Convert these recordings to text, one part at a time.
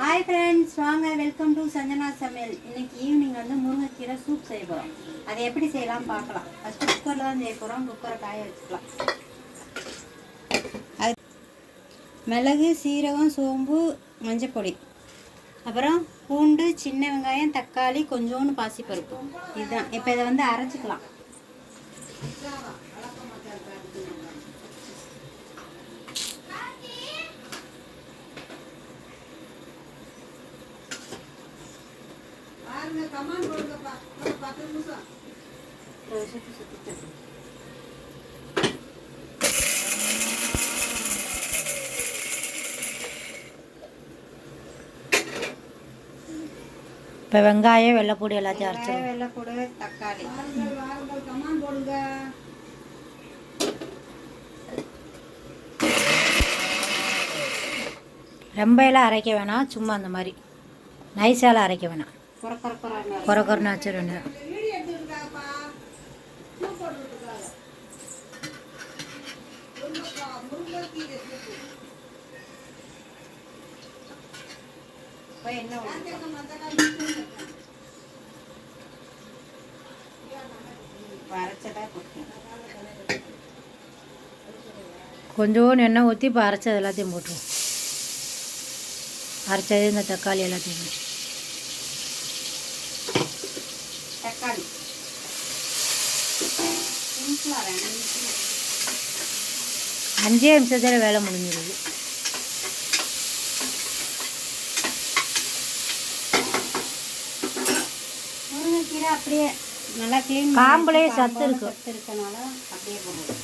Hi friends வாங்க welcome to Sanjana சமையல். இன்னைக்கு ஈவினிங் வந்து முருங்கைக்கீரை சூப் செய்ய போகிறோம் அதை எப்படி செய்யலாம் பார்க்கலாம். ஃபஸ்ட்டு குக்கரில் தான் செய்ய போகிறோம் குக்கரை காய வச்சுக்கலாம். அது மிளகு சீரகம் சோம்பு மஞ்சப்பொடி அப்புறம் பூண்டு சின்ன வெங்காயம் தக்காளி கொஞ்சோண்டு பாசிப்பருப்பு. இதுதான். இப்போ இதை வந்து அரைச்சிக்கலாம். இப்போ வெங்காயம் வெள்ளைப்பூடி எல்லாத்தையும் வெங்காயம் வெள்ளைப்பூடு தக்காளி. ரொம்பலாம் அரைக்க வேணாம் சும்மா அந்த மாதிரி. நைஸால அரைக்க வேணாம். கொர குறை குறை கொஞ்சோண்டு எண்ணெய் ஊற்றி இப்போ அரைச்சது எல்லாத்தையும் போட்டுருவோம் அரைச்சது இந்த தக்காளி எல்லாத்தையும் தக்காளி சிம்பிளா வேணும் அஞ்சே நிமிஷத்தில் வேலை முடிஞ்சிருது முருங்கைக்கீரை அப்படியே நல்லா க்ளீன் காம்புலயே சத்து இருக்கு. சத்து இருக்கனால அப்படியே போடுவோம்.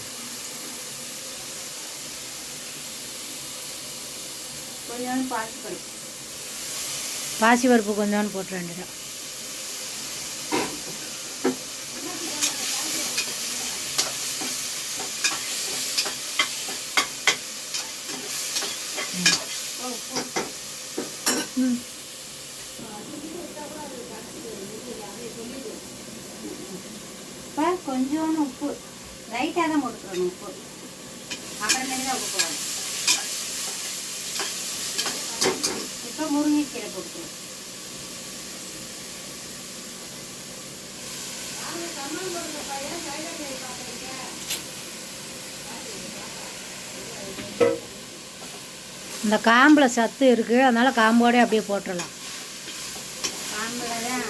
கொஞ்சம் பாசி பருப்பு பாசி பருப்பு கொஞ்சோண்டு போட்டு வேண்டியதான் தான் போட்டுக்கிறணும் உப்பு அப்புறமேட்டு தான் உப்பு போடணும். இப்போ முருங்கைக்கீரை போட்டுக்கணும் இந்த காம்பில் சத்து இருக்குது அதனால் காம்போடே அப்படியே போட்டுடலாம் காம்பில் தான்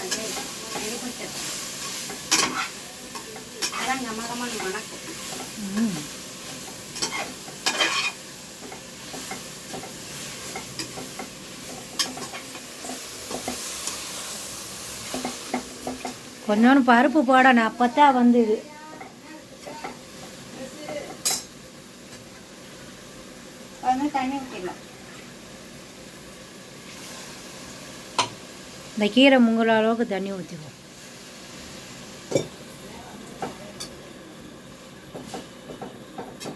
அதான் கொஞ்சோண்டு பருப்பு போடணும் அப்போ தான் வந்து இது இந்த கீரை முங்குற அளவுக்கு தண்ணி ஊற்றிக்குவோம்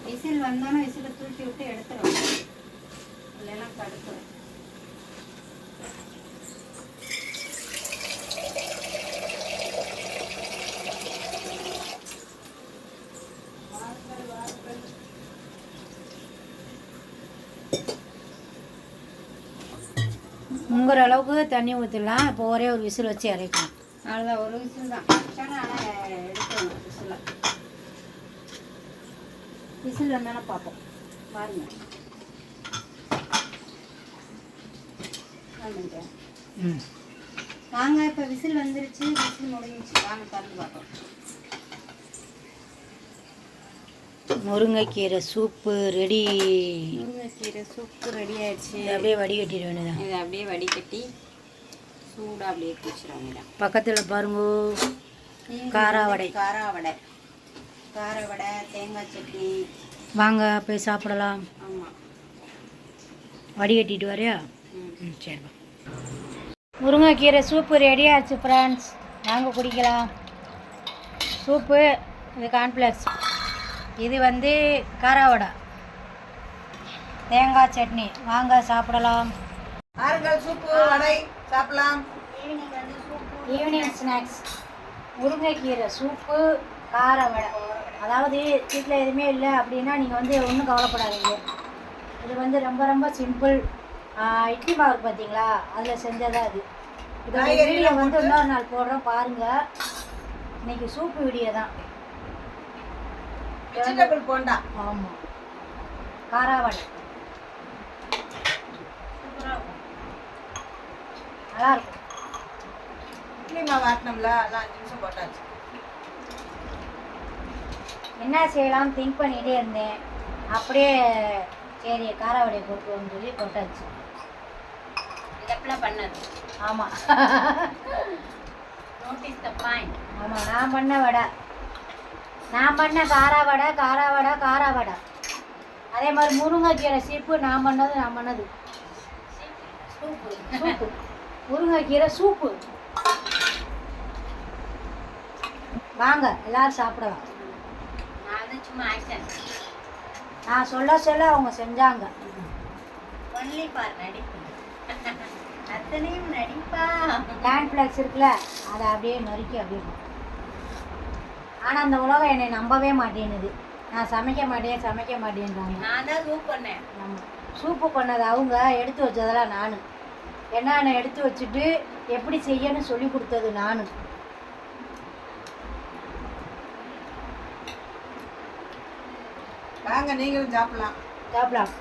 விசில் வந்தோன்னே விசிலை தூக்கி விட்டு எடுத்துருவோம். இல்லைன்னா கடுத்துரும் முங்குற அளவுக்கு தண்ணி ஊற்றிடலாம் இப்போ ஒரே ஒரு விசில் வச்சு இறக்கணும். அவ்வளோதான் ஒரு விசில் தான். ஆனால் எடுத்துடணும் விசிலை விசில் வந்தோன்னே பார்ப்போம். பாருங்க. வந்துட்டேன் ம். வாங்க இப்போ விசில் வந்துருச்சு விசில் முடிஞ்சிச்சு. வாங்க திறந்து பார்ப்போம். முருங்கைக்கீரை சூப்பு ரெடி. முருங்கைக்கீரை சூப்பு ரெடி ஆயிடுச்சு. அப்படியே வடிகட்டிட வேண்டியதான் இதை அப்படியே வடிகட்டி சூடாக அப்படியே குச்சிடும் பக்கத்தில் பாருங்க காராவடை. காராவடை. காராவடை தேங்காய் சட்னி. வாங்க போய் சாப்பிடலாம். ஆமாம் வடிகட்டிட்டு வரையா? ம். சரிப்பா முருங்கைக்கீரை சூப்பு ரெடி ஆச்சு ஃப்ரெண்ட்ஸ் வாங்க குடிக்கலாம். சூப்பு இது கார்ன்ஃப்ளெக்ஸ் இது வந்து காராவடை. தேங்காய் சட்னி. வாங்க சாப்பிடலாம். ஆறுங்கள் சூப்பு வடை சாப்பிடலாம். ஈவினிங் ஸ்நாக்ஸ் முருங்கைக்கீரை சூப்பு கார வடை அதாவது வீட்டில் எதுவுமே இல்லை அப்படின்னா நீங்கள் வந்து ஒன்றும் கவலைப்படாதீங்க. இது வந்து ரொம்ப ரொம்ப சிம்பிள் இட்லி மாவு பார்த்தீங்களா? அதில் செஞ்சதா அது இதோட வீடியோ வந்து இன்னொரு நாள் போடுறோம். பாருங்க. இன்னைக்கு சூப்பு வீடியோ தான் வெஜிடபிள் போண்டா. ஆமாம் காராவடை நல்லா இருக்கும். இட்லி மாவு ஆட்டினோம்ல அதான் அஞ்சு நிமிஷம் போட்டாச்சு. என்ன செய்யலாம் திங்க் பண்ணிகிட்டே இருந்தேன். அப்படியே சரி காராவடையை போட்டுருவோம்னு சொல்லி போட்டாச்சு. இதெல்லாம் பண்ணது. ஆமாம் நோட்டீஸ் த பாயிண்ட் ஆமாம் நான் பண்ண வடை. நான் பண்ண காரா வடை காரா வடை காரா வடை அதே மாதிரி முருங்கைக்கீரை சீப்பு நான் பண்ணது நான் பண்ணது. சூப்பு. முருங்கைக்கீரை சூப்பு. வாங்க எல்லாரும் சாப்பிடலாம். நான் சொல்ல சொல்ல அவங்க செஞ்சாங்க. ஒன்லி ஃபார் நடிப்பு. அத்தனையும் நடிப்பா. லேண்ட் ஃப்ளக்ஸ் இருக்குல்ல அதை அப்படியே நறுக்கி அப்படியே ஆனால் அந்த உலகம் என்னை நம்பவே மாட்டேனுது நான் சமைக்க மாட்டேன் சமைக்க மாட்டேன்றாங்க. நான் தான் சூப் பண்ணேன். ஆமாம் சூப்பு பண்ணது அவங்க எடுத்து வச்சதெல்லாம் நான். என்னென்ன எடுத்து வச்சுட்டு எப்படி செய்யணும்னு சொல்லி கொடுத்தது நான். வாங்க நீங்களும் சாப்பிடலாம். சாப்பிடலாம்.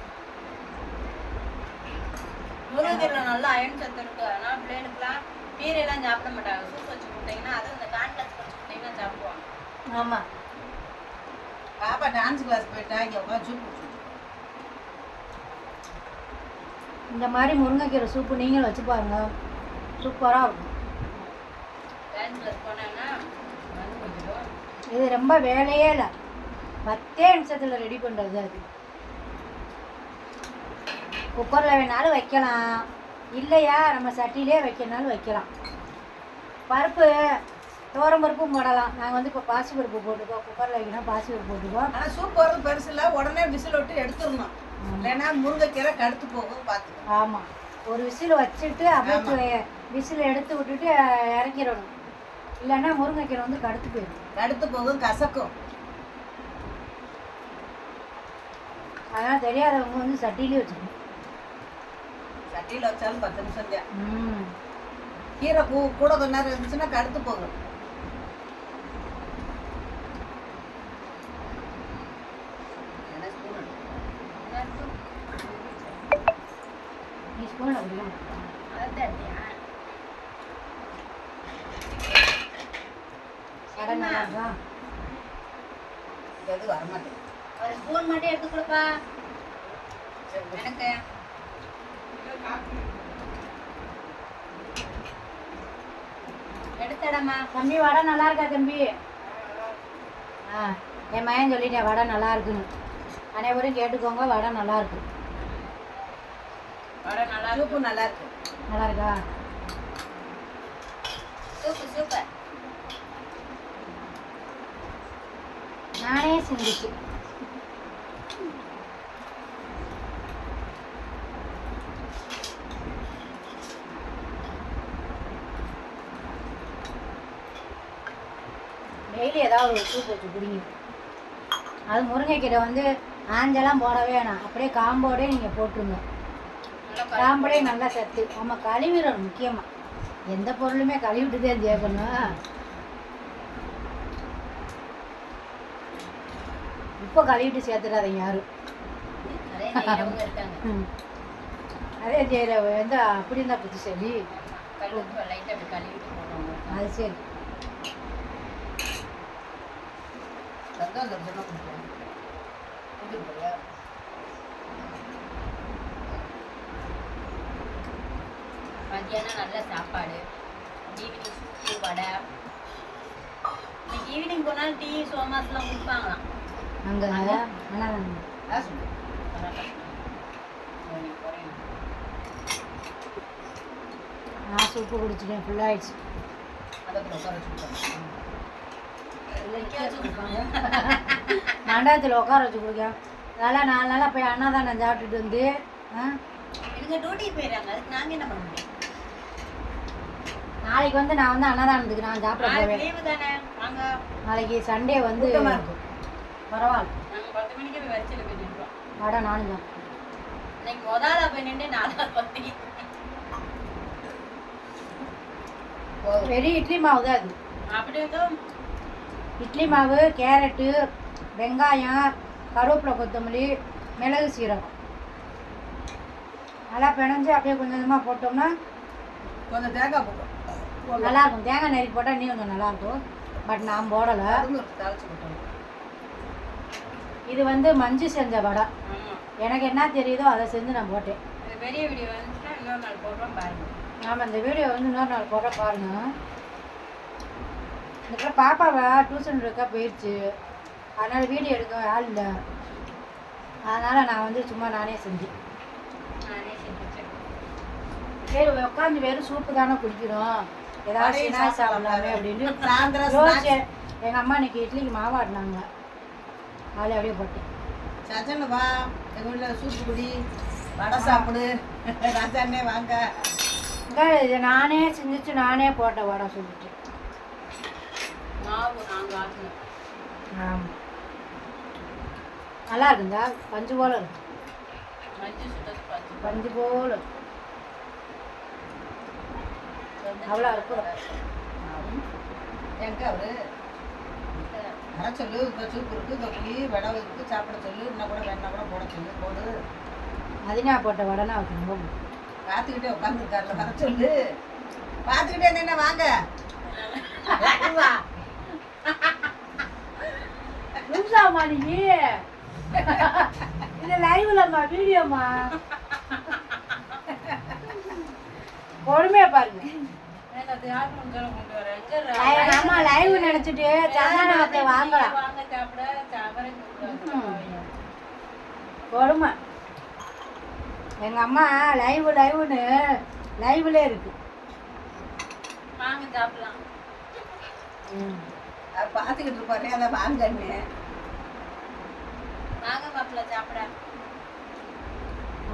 முருங்கைக்கீரை நல்லா அயன் சத்து இருக்கு. அதனால பிள்ளைகளுக்குலாம் கீரையெல்லாம் சாப்பிட மாட்டாங்க. சூப் வச்சு கொடுத்தீங்கன்னா அதுவும் இந்த கான்ஃபிளக்ஸ் வச்சு கொடுத்தீங்கன்னா சாப்பிடுவாங்க. ஆமாம் பாப்பா டான்ஸ் கிளாஸ் போயிட்டா இங்கே உட்காந்து சூப். இந்த மாதிரி முருங்கைக்கீரை சூப்பு நீங்களும் வச்சு பாருங்க. சூப்பராக இருக்கும். டான்ஸ் கிளாஸ் போனாங்கன்னா வந்து கொஞ்சம் இது ரொம்ப வேலையே இல்லை. பத்தே நிமிஷத்தில் ரெடி பண்ணுறது அது. குக்கரில் வேணாலும் வைக்கலாம். இல்லையா நம்ம சட்டிலே வைக்கணுனாலும் வைக்கலாம். பருப்பு துவரம் பருப்பும் போடலாம். நாங்கள் வந்து இப்போ பாசி பருப்பு போட்டுக்கோம் குக்கரில் வைக்கணும் பாசி பருப்பு போட்டுக்கோம் ஆனா சூப் வரது பெருசு இல்லை. உடனே விசில் விட்டு எடுத்துடணும். இல்லைன்னா முருங்கைக்கீரை கடுத்து போகும் பார்த்துக்கணும் ஆமாம் ஒரு விசில் வச்சுட்டு அப்படியே விசில் எடுத்து விட்டுட்டு இறக்கிடணும். இல்லைன்னா முருங்கைக்கீரை வந்து கடுத்து போயிடும். கடுத்து போகும் கசக்கும். அதனால் தெரியாதவங்க வந்து சட்டிலே வச்சுக்கணும். சட்டியில் வச்சாலும் பத்து நிமிஷம் தான் கீரை கூட கொஞ்ச நேரம் இருந்துச்சுன்னா கடுத்து போகும். நீ ஸ்பூனில் குடிக்கணும் கடை நல்லா இருக்கா வரமாட்டேன் ஒரு ஸ்பூன் மட்டும் எடுத்து கொடுப்பா எனக்கு எடுத்தடமா தம்பி வடை நல்லா இருக்கா தம்பி? ஆ என் மகன் சொல்லிட்டேன் வடை நல்லா இருக்குன்னு. அனைவரும் கேட்டுக்கோங்க வடை நல்லா வடை நல்லா இருக்கு. சூப்பு நல்லா இருக்கு. நல்லா இருக்கா? சூப்பர் சூப்பர் நானே செஞ்சுச்சு. டெய்லி ஏதாவது ஒரு சூப் வச்சு குடிங்க. அது முருங்கைக்கீரை வந்து ஆஞ்செல்லாம் போடவே வேணாம். அப்படியே காம்போடே நீங்கள் போட்டுருங்க. சாம்பலே நல்லா சத்து. ஆமாம் கழுவிடணும் முக்கியமாக எந்த பொருளுமே கழுவிட்டு தான் சேர்க்கணும் இப்போ கழுவிட்டு சேர்த்துடாதீங்க யாரும். அதே சரி வந்து அப்படி இருந்தால் புத்தி சரி. அது சரி வெங்காயம் மத்தியானம் நல்ல சாப்பாடு. Evening soup vada. ஈவினிங் போனாலும் டீ சோமாஸ்லாம் கொடுப்பாங்களாம். அங்கே போறேன். நான் சூப்பு குடிச்சிட்டேன் ஃபுல்லாகிடுச்சு மண்டபத்துல உட்கார வச்சு குடிக்க நல்லா நாலு நாளாக போய் அன்னதானம் சாப்பிட்டுட்டு வந்து இவங்க டியூட்டிக்கு போயிடுறாங்க. அதுக்கு நாங்க என்ன பண்ண முடியும்? நாளைக்கு வந்து நான் வந்து அன்னதானத்துக்கு நான் சாப்பிட போவேன். லீவு தானே? வாங்க. நாளைக்கு சண்டே வந்து பரவாயில்ல. நாங்க பத்து மணிக்கு போய் வரிசையில் போய் நின்றோம் வடை நானும் சாப்பிட்டேன் இன்னைக்கு முதல்ல போய் நின்று நாலாவது பத்தி. வெறும் இட்லி மாவு தான் அது. அப்படி இட்லி மாவு கேரட்டு வெங்காயம் கருவேப்பிலை கொத்தமல்லி மிளகு சீரகம். நல்லா பிணைஞ்சு அப்படியே கொஞ்சம் கொஞ்சமாக போட்டோம்னா கொஞ்சம் தேங்காய் போட்டோம் நல்லா இருக்கும் தேங்காய் நெருக்கி போட்டால் இன்னும் கொஞ்சம் நல்லா இருக்கும் பட் நான் போடலை. இது வந்து மஞ்சு செஞ்ச வடை. எனக்கு என்ன தெரியுதோ அதை செஞ்சு நான் போட்டேன். பெரிய வீடியோ வந்துச்சுன்னா இன்னொரு நாள் போடுறோம் பாருங்க. ஆமாம் இந்த வீடியோ வந்து இன்னொரு நாள் போட பாருங்க. இதுக்கப்புறம் பாப்பாவை டியூஷன் இருக்கா போயிடுச்சு அதனால் வீடியோ எடுக்க ஆள் இல்லை. அதனால் நான் வந்து சும்மா நானே செஞ்சேன். நானே சரி உட்காந்து வெறும் சூப்பு தானே குடிக்கிறோம். ஏதாவது சாப்பிடலாம் அப்படின்னு எங்கள் அம்மா இன்னைக்கு இட்லிக்கு மாவாடினாங்க அதில் அப்படியே போட்டேன். சஜன் வா. எங்க வீட்டில் சூப்பு குடி. வடை சாப்பிடு. ராஜாண்ணே வாங்க. இதை நானே செஞ்சுச்சு நானே போட்ட வடை சொல்லிட்டு. மாவு நாங்கள் ஆட்டணும் ஆமாம் நல்லா இருக்குந்தா பஞ்சு போல இருக்கு. பஞ்சு போல இருக்கு. அவ்வளோ இருக்கும் எங்க அவரு? வர சொல்லு இந்த சூப்பு இருக்கு இந்த குடி வடை இருக்கு சாப்பிட சொல்லு இன்னும் கூட வேணா கூட போட சொல்லு போடு. அதினா போட்ட வடைனா அவருக்கு ரொம்ப. பார்த்துக்கிட்டே உட்காந்துருக்காருல வர சொல்லு. பார்த்துக்கிட்டே என்ன வாங்க. லூசாம்மா நீ. இது லைவ்லம்மா வீடியோம்மா பொறுமையா பாருங்க. ஆமா லைவ் நினைச்சிட்டு சந்தானத்தை வாங்கலாம். வாங்க சாப்பிட சாப்பிட கூப்பிடுவாங்க பொறுமை. எங்க அம்மா லைவ் லைவ்னு லைவ்ல இருக்கு. வாங்க சாப்பிடலாம். பார்த்துக்கிட்டு இருப்பாரு. அதை வாங்கன்னு வாங்க மாப்பிள்ள சாப்பிட.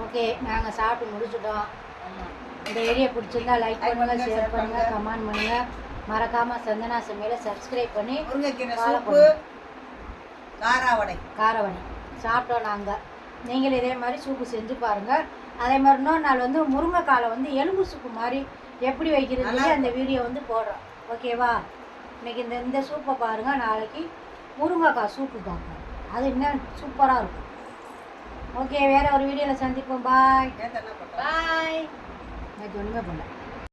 ஓகே நாங்க சாப்பிட்டு முடிச்சிட்டோம். ஆமா. இந்த ஏரியா பிடிச்சிருந்தா லைக் Like பண்ணுங்க பண்ணுங்க, ஷேர் பண்ணுங்க. கமெண்ட் பண்ணுங்க. மறக்காம சந்தனா சமையலை சப்ஸ்கிரைப் பண்ணி சூப்பு காராவடை. காரவடை. சாப்பிட்டோம் நாங்கள் நீங்களும் இதே மாதிரி சூப்பு செஞ்சு பாருங்கள் அதே மாதிரி இன்னொரு நாள் வந்து முருங்கைக்காலை வந்து எலும்பு சூப்பு மாதிரி எப்படி வைக்கிறது அந்த வீடியோ வந்து போடுறோம். ஓகேவா இன்னைக்கு இந்த இந்த சூப்பை பாருங்கள் நாளைக்கு முருங்கைக்காய் சூப்பு பார்ப்போம். அது இன்னும் சூப்பராக இருக்கும். ஓகே வேற ஒரு வீடியோவில் சந்திப்போம். பாய் பாய் Ne gönlüme bunu.